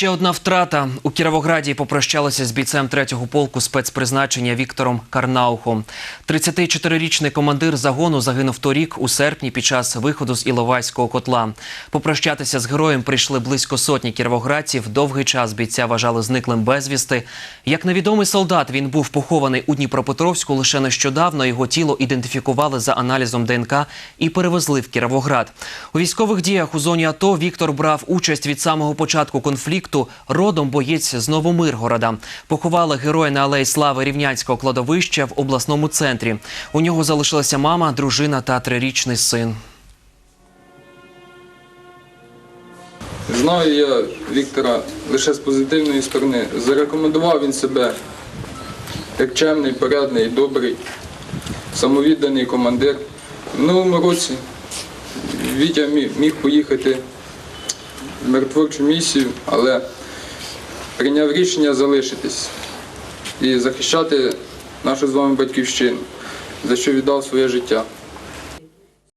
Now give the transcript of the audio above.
Ще одна втрата у Кіровограді попрощалися з бійцем третього полку спецпризначення Віктором Карнаухом. 34-річний командир загону загинув торік у серпні під час виходу з Іловайського котла. Попрощатися з героєм прийшли близько сотні кіровоградців. Довгий час бійця вважали зниклим безвісти. Як невідомий солдат, він був похований у Дніпропетровську лише нещодавно. Його тіло ідентифікували за аналізом ДНК і перевезли в Кіровоград. У військових діях у зоні АТО Віктор брав участь від самого початку конфлікту. Родом боєць з Новомиргорода. Поховали героя на алеї слави Рівнянського кладовища в обласному центрі. У нього залишилася мама, дружина та трирічний син. Знаю я Віктора лише з позитивної сторони. Зарекомендував він себе як чемний, порядний, добрий, самовідданий командир. В минулому році Вітя міг поїхати миротворчу місію, але прийняв рішення залишитись і захищати нашу з вами батьківщину, за що віддав своє життя.